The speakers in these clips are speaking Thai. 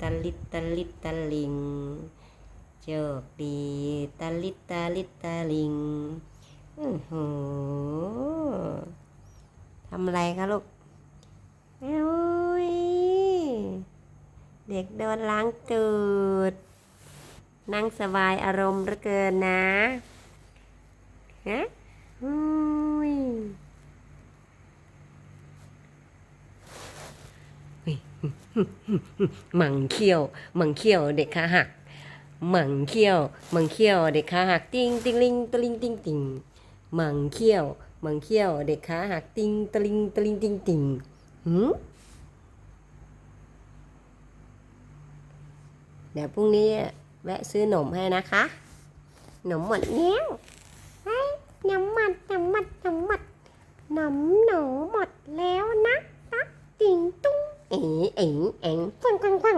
ตะลิดตะลิดตะลิงโชคดีตะลิดตะลิดตะลิงอือหือทำอะไรคะลูกโอ้ยเด็กโดนล้างตูด นั่งสบายอารมณ์เหลือเกินนะฮะอุ้ย ห มังเขี้ยวหมังเขี้ยวเด็กขาหักหมังเขี้ยวหมังเขี้ยวเด็กขาหักติ้งติ้งลิงตะลิงติ้งติงหมังเขี้ยวหมังเขี้ยวเด็กขาหักติ้งตะลิงตะลิงติ้งติงหืมเดี๋ยวพรุ่งนี้แวะซื้อหนมให้นะคะหนมหมดเนี้ยไอ้หนมหมดหนมหมดหนมหมดหนมหนูหมดแล้วนะ ตุ้งเอ๋เอ๋เอ๋ฟังฟังฟัง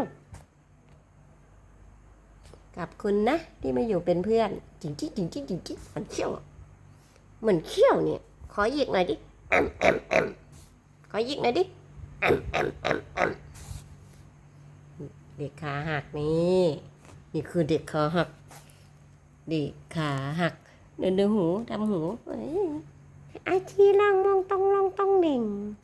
ขอบคุณนะ ที่มาอยู่เป็นเพื่อนจริงจิจริงจิจริงจริงมันเขี้ยวเหมือนเขี้ยวเนี่ย ขอหยิกหน่อยดิแอมแอมแอมขอหยิกหน่อยดิแอมแอมแอมแอมเด็กขาหักนี่นี่คือเด็กขาหักเด็กขาหักเดินเดูหูทำหูเอ้ยไอทีลองมองตรงลองตรงเด่งอางตองลงตองหลิง